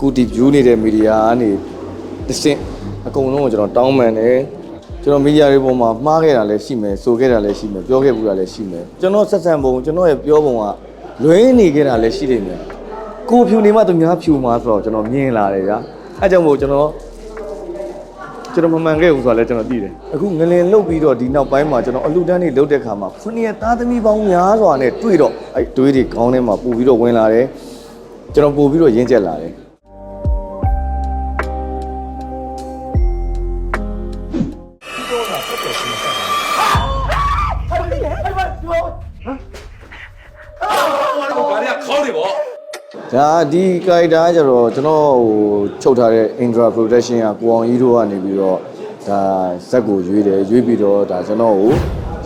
ကူတီဖြူနေတဲ့မီဒီယာကနေတစ်စင်အကုန်လုံးကိုကျွန်တော်တောင်းပန်တယ်ကျွန်တော်မီဒီယာတွေပေါ်မှာမှားခဲ့တာလည်းရှိမယ်ဆိုခဲ့တာလည်းရှိမယ်ပြောခဲ့ဘူးတာလည်းရှိမယ်ကျွန်တော်ဆက်ဆံပုံကျွန်တော်ရဲ့ပြောပုံကလွဲနေခဲ့တာလည်းရှိနေမယ်ကိုဖြူနေမှသူများဖြူမှာဆိုတော့ကျွန်တော်မြင်လာတယ်ဗျာအဲကြောင့်မို့ကျွန်တော်ကျွန်တော်မမှန်ခဲ့ဘူးဆိုတာလည်းကျွန်တော်သိတယ်အခုငလင်လုတ်ပြီးတော့ဒီနောက်ပိုင်းမှာကျွန်တော်အလူတန်းတွေလုတ်တဲ့ခါမှာခုနှစ်ရက်သားသမီးပေါင်းများစွာနဲ့တွေ့တော့အဲတွေးတွေခေါင်းထဲမှာပူပြီးတော့ဝင်လာတယ်ကျွန်တော်ပို့ပြီးတော့ရင်းကျက်လာတယ် ဒါဒီကိုက်တာကျတော့ကျွန်တော်ဟိုချုပ်ထားတဲ့ Indra Protection ကကိုအောင်ကြီးတို့ကနေပြီးတော့ဒါဇက်ကိုရွေးတယ်ရွေးပြီးတော့ဒါကျွန်တော်ကို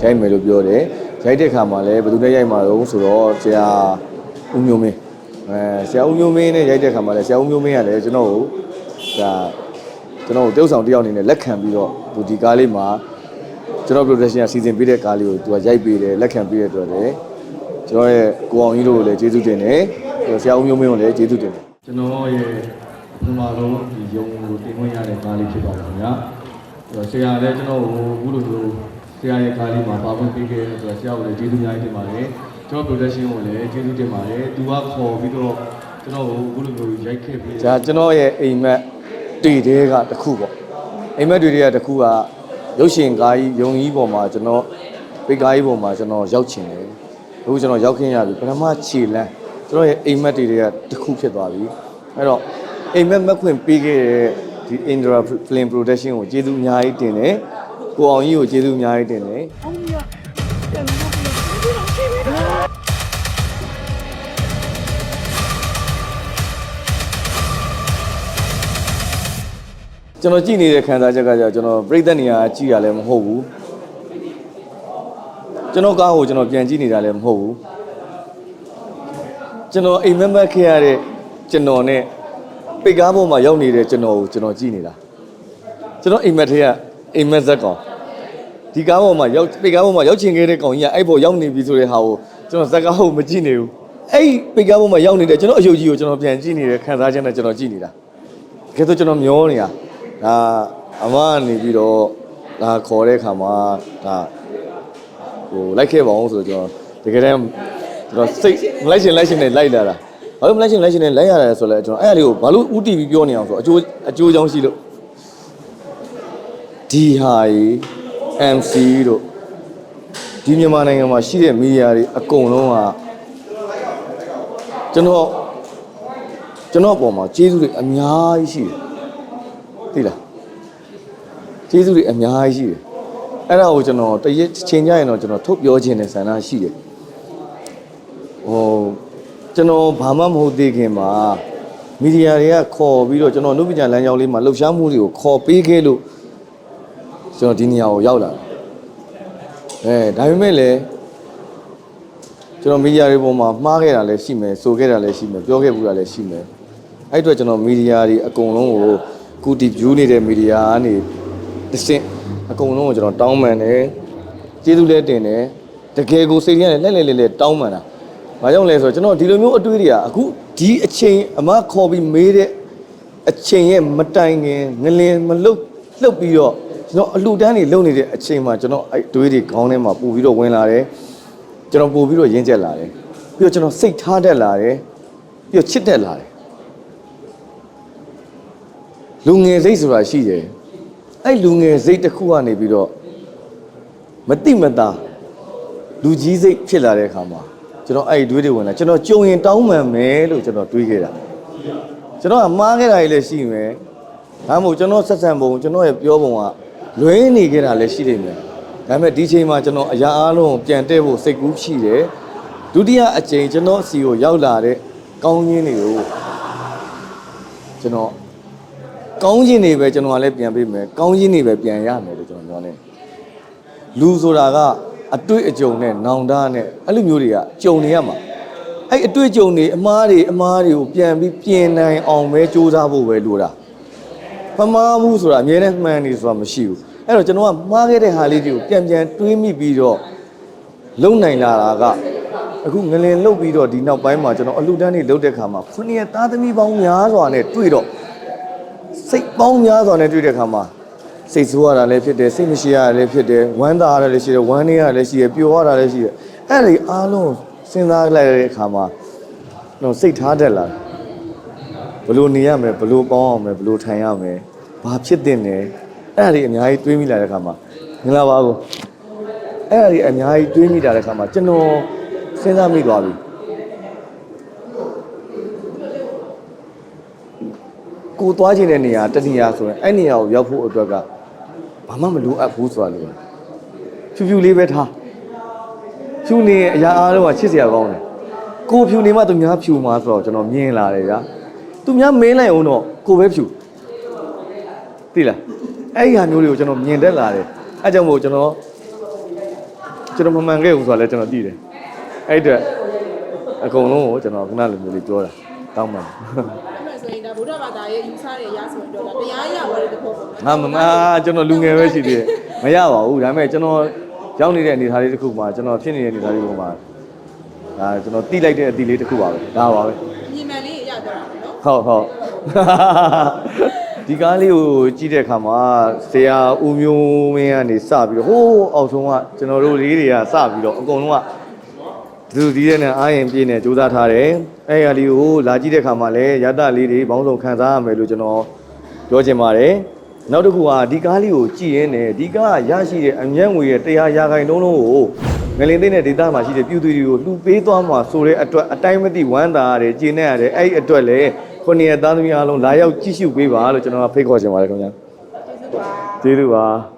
ရိုက်မယ်လို့ပြောတယ်ရိုက်တဲ့ခါမှာလည်းဘယ်သူနဲ့ရိုက်မှာတော့ဆိုတော့ဆရာဦးမျိုးမင်းအဲဆရာဦးမျိုးမင်းနဲ့ရိုက်တဲ့ခါမှာလည်းဆရာဦးမျိုးမင်းကလည်းကျွန်တော်ကိုဒါကျွန်တော်ကိုတုပ်ဆောင်တယောက်အနေနဲ့လက်ခံပြီးတော့သူဒီကားလေးမှာကျွန်တော် protection ကစီစဉ်ပေးတဲ့ကားလေးကိုသူကရိုက်ပေးတယ်လက်ခံပေးတဲ့အတွက်လည်းကျွန်တော်ရဲ့ကိုအောင်ကြီးတို့ကိုလည်းကျေးဇူးတင်တယ်ပြီးတော့ ဆရာဦးမျိုးမင်းကိုလည်းကျေးဇူးတင်တယ်ကျွန်တော်ရဲ့ပထမဆုံးဒီယုံကိုတင်ခွင့်ရတဲ့ကားလေးဖြစ်ပါတယ်ခင်ဗျာအဲ့တော့ဆရာလည်းကျွန်တော်ကိုအခုလိုမျိုးဆရာရဲ့ကားလေးမှာပါဝင်ပေးခဲ့တဲ့အတွက်ဆရာကိုလည်းကျေးဇူးများတင်ပါတယ်ကျွန်တော် production ကိုလည်းကျေးဇူးတင်ပါတယ်သူကခေါ်ပြီးတော့ကျွန်တော်ကိုအခုလိုမျိုးရိုက်ခဲ့ပြီးဒါကျွန်တော်ရဲ့အိမ်မက်တွေ့တဲ့ကတစ်ခုပေါ့အိမ်မက်တွေ့တဲ့ကတစ်ခုကရုပ်ရှင်ကားကြီးယုံကြီးပေါ်မှာကျွန်တော်ပိတ်ကားကြီးပေါ်မှာကျွန်တော်ရောက်ချင်တယ်အခုကျွန်တော်ရောက်ခင်းရပြီပထမခြေလန်း ကျွန်တော်ရဲ့အိမ်မက်တွေ့တဲ့ကတစ်ခုဖြစ်သွားပြီအဲ့တော့အိမ်မက်မက်ခွင့်ပေးခဲ့တဲ့ဒီ Indra Film Production ကိုကျေးဇူးအများကြီးတင်တယ်ကိုအောင်ကြီးကိုကျေးဇူးအများကြီးတင်တယ်ကျွန်တော်ကြည့်နေတဲ့ခံစားချက်ကကြာကျွန်တော်ပြိသက်နေရာကြည့်ရလည်းမဟုတ်ဘူးကျွန်တော်ကားကိုကျွန်တော်ပြန်ကြည့်နေတာလည်းမဟုတ်ဘူး ကျွန်တော်အိမ်မက်မက်ခဲ့ရတဲ့ကျွန်တော်နဲ့ပိတ်ကားပေါ်မှာရောက်နေတဲ့ကျွန်တော်ကိုကျွန်တော်ကြည့်နေတာကျွန်တော်အိမ်မက်ထဲကအိမ်မက်ဇက်ကောင်ဒီကားပေါ်မှာရောက်ပိတ်ကားပေါ်မှာရောက်ချင်ခဲ့တဲ့ကောင်ကြီးကအဲ့ပေါ်ရောက်နေပြီဆိုတဲ့ဟာကိုကျွန်တော်ဇက်ကားကိုမကြည့်နေဘူးအဲ့ပိတ်ကားပေါ်မှာရောက်နေတဲ့ကျွန်တော်အယုတ်ကြီးကိုကျွန်တော်ပြန်ကြည့်နေတဲ့ခံစားချက်နဲ့ကျွန်တော်ကြည့်နေတာတကယ်တော့ကျွန်တော်မျောနေတာဒါအမကနေပြီးတော့ဒါခေါ်တဲ့ခါမှာဒါဟိုလိုက်ခဲ့ပါအောင်ဆိုတော့ကျွန်တော်တကယ်တမ်း ကျွန်တော်စိတ်မလိုက်ရှင်လိုက်ရှင်နဲ့လိုက်လာတာဘာလို့မလိုက်ရှင်လိုက်ရှင်နဲ့လိုက်ရတာလဲဆိုတော့ကျွန်တော်အဲ့အလေးကိုဘာလို့ဥတီပြီးပြောနေအောင်ဆိုတော့အကျိုးအကျိုးကြောင့်ရှိလို့ဒီဟာကြီး MC တို့ဒီမြန်မာနိုင်ငံမှာရှိတဲ့မီဒီယာတွေအကုန်လုံးကကျွန်တော်ကျွန်တော်အပေါ်မှာကျေးဇူးတွေအများကြီးရှိတယ်သိလားကျေးဇူးတွေအများကြီးရှိတယ်အဲ့ဒါကိုကျွန်တော်တရက်ချိန်ကြရင်တော့ကျွန်တော်ထုတ်ပြောခြင်းနဲ့ဆန္ဒရှိတယ်ဟို ကျွန်တော်ဘာမှမဟုတ်သေးခင်မှာမီဒီယာတွေကခေါ်ပြီးတော့ကျွန်တော်နှုတ်ပညာလမ်းကြောင်းလေးမှာလှုပ်ရှားမှုတွေကိုခေါ်ပေးခဲ့လို့ကျွန်တော်ဒီနေရာကိုရောက်လာတယ်အဲဒါပေမဲ့လည်းကျွန်တော်မီဒီယာတွေပေါ်မှာမှားခဲ့တာလည်းရှိမယ်ဆိုခဲ့တာလည်းရှိမယ်ပြောခဲ့ဘူးတာလည်းရှိမယ်အဲ့အတွက်ကျွန်တော်မီဒီယာတွေအကုန်လုံးကိုကူတီဖြူနေတဲ့မီဒီယာကနေတစ်စင်အကုန်လုံးကိုကျွန်တော်တောင်းပန်တယ်ကျေးဇူးလည်းတင်တယ်တကယ်ကိုစိတ်ထဲနဲ့လက်လက်လက်လက်တောင်းပန်တာ ဘာကြောင့်လဲဆိုတော့ကျွန်တော်ဒီလိုမျိုးအတွေးတွေကအခုဒီအချိန်အမခေါ်ပြီးမေးတဲ့အချိန်ရဲ့မတိုင်ခင်ငလင်မလုတ်လှုပ်ပြီးတော့ကျွန်တော်အလှူဒန်းတွေလုပ်နေတဲ့အချိန်မှာကျွန်တော်အဲ့တွေးတွေခေါင်းထဲမှာပူပြီးတော့ဝင်လာတယ်ကျွန်တော်ပို့ပြီးတော့ရင်းကျက်လာတယ်ပြီးတော့ကျွန်တော်စိတ်ထားတတ်လာတယ်ပြီးတော့ချစ်တတ်လာတယ်လူငယ်စိတ်ဆိုတာရှိတယ်အဲ့လူငယ်စိတ်တစ်ခုကနေပြီးတော့မတိမတာလူကြီးစိတ်ဖြစ်လာတဲ့အခါမှာ ကျွန်တော်အဲ့ဒီတွေးတွေဝင်လာကျွန်တော်ကြုံရင်တောင်းပန်မယ်လို့ကျွန်တော်တွေးခဲ့တာကျွန်တော်ကမှားခဲ့တာကြီးလည်းရှိမယ်ဒါမှမဟုတ်ကျွန်တော်ဆက်ဆံပုံကျွန်တော်ရဲ့ပြောပုံကလွဲနေခဲ့တာလည်းရှိနေတယ်ဒါပေမဲ့ဒီချိန်မှာကျွန်တော်အရာအားလုံးကိုပြန်တဲ့ဖို့စိတ်ကူးရှိတယ်ဒုတိယအကြိမ်ကျွန်တော်အစီကိုရောက်လာတဲ့ကောင်းခြင်းတွေကိုကျွန်တော်ကောင်းခြင်းတွေပဲကျွန်တော်ကလည်းပြန်ပေးမယ်ကောင်းခြင်းတွေပဲပြန်ရမယ်လို့ကျွန်တော်ပြောနေလူဆိုတာက အတွေ့အကြုံနဲ့နောင်တနဲ့အဲ့လိုမျိုးတွေကကြုံနေရမှာအဲ့အတွေ့အကြုံတွေအမားတွေအမားတွေကိုပြန်ပြီးပြင်နိုင်အောင်ပဲစူးစမ်းဖို့ပဲလိုတာမမားဘူးဆိုတာအမြဲတမ်းမှန်နေဆိုတာမရှိဘူးအဲ့တော့ကျွန်တော်ကမှားခဲ့တဲ့ဟာလေးတွေကိုပြန်ပြန်တွေးမိပြီးတော့လုံနိုင်လာတာကအခုငလင်လုတ်ပြီးတော့ဒီနောက်ပိုင်းမှာကျွန်တော်အလူတန်းတွေလုတ်တဲ့ခါမှာခုနှစ်ရက်သားသမီးပေါင်းများစွာနဲ့တွေ့တော့စိတ်ပေါင်းများစွာနဲ့တွေ့တဲ့ခါမှာ စိတ်ဆိုးရတာလည်းဖြစ်တယ်စိတ်မရှိရတာလည်းဖြစ်တယ်ဝမ်းသာရတာလည်းရှိတယ်ဝမ်းနည်းရတာလည်းရှိတယ်ပျော်ရတာလည်းရှိတယ်အဲ့ဒီအားလုံးစဉ်းစားလိုက်တဲ့အခါမှာတော့စိတ်ထားတတ်လာတယ်ဘယ်လိုနေရမလဲဘယ်လိုပေါင်းအောင်မလဲဘယ်လိုထိုင်ရမလဲဘာဖြစ်တဲ့လဲအဲ့ဒါတွေအများကြီးတွေးမိလာတဲ့အခါမှာမင်္ဂလာပါကိုအဲ့ဒါတွေအများကြီးတွေးမိတာတဲ့ခါမှာကျွန်တော်စဉ်းစားမိသွားပြီကိုသွားခြင်းတဲ့နေရာတစ်နေရာဆိုရင်အဲ့နေရာကိုရောက်ဖို့အတွက်က ဘာမှမလိုအပ်ဘူးဆိုတာလို့ဖြူဖြူလေးပဲထားဖြူနေအရာအားလုံးကချစ်စရာကောင်းတယ်ကိုဖြူနေမှသူများဖြူမှာဆိုတော့ကျွန်တော်မြင်လာတယ်ဗျာသူများမင်းလိုက်အောင်တော့ကိုပဲဖြူသိလားအဲ့ဒီဟာမျိုးတွေကိုကျွန်တော်မြင်တတ်လာတယ်အဲ့ကြောင့်မို့ကျွန်တော်ကျွန်တော်မမှန်ခဲ့ဘူးဆိုတာလည်းကျွန်တော်သိတယ်အဲ့အတွက်အကုန်လုံးကိုကျွန်တော်ခုနလိုမျိုးလေးပြောတာတောင်းပန် ဘာသာရဲ့ယူဆတဲ့ရဆိုရင်တော့ဒါတရားရဝရတဲ့ဖို့ပေါ့နော်ငါမမကျွန်တော်လူငယ်ပဲရှိသေးတယ်မရပါဘူးဒါပေမဲ့ကျွန်တော်ရောက်နေတဲ့အနေအထားလေးတစ်ခုမှာကျွန်တော်ဖြစ်နေတဲ့အနေအထားလေးပေါ်မှာဒါကျွန်တော်တိလိုက်တဲ့အတီလေးတစ်ခုပါပဲဒါပါပဲညီမလေးရတော့တာပေါ့နော်ဟုတ်ဟုတ်ဒီကားလေးကိုကြည့်တဲ့အခါမှာဆရာဦးမျိုးမင်းကနေစပြီးတော့ဟိုးအောက်ဆုံးကကျွန်တော်တို့လေးတွေကစပြီးတော့အကုန်လုံးက သူဒီတဲ့နဲ့အားရင်ပြည့်နေစူးစမ်းထားတယ်အဲ့ရလေးကိုလာကြည့်တဲ့အခါမှာလည်းရတလေးတွေဘောင်းဆောင်ခံစားရမယ်လို့ကျွန်တော်ပြောချင်ပါတယ်နောက်တစ်ခုကဒီကားလေးကိုကြည့်ရင်းနဲ့ဒီကားကရရှိတဲ့အမျက်ငွေရဲ့တရားရာခိုင်နှုန်းလုံးကိုငလင်သိတဲ့ဒေတာမှာရှိတဲ့ပြည်သူတွေကိုလှူပေးသွားမှာဆိုတဲ့အတွက်အတိုင်းမသိဝမ်းသာရတယ်ကျေနပ်ရတယ်အဲ့ဒီအတွက်လည်းခုနှစ်ရက်သားသမီးအားလုံးလာရောက်ကြည့်ရှုပေးပါလို့ကျွန်တော်ကဖိတ်ခေါ်ချင်ပါတယ်ခင်ဗျာကျေးဇူးပါကျေးဇူးပါ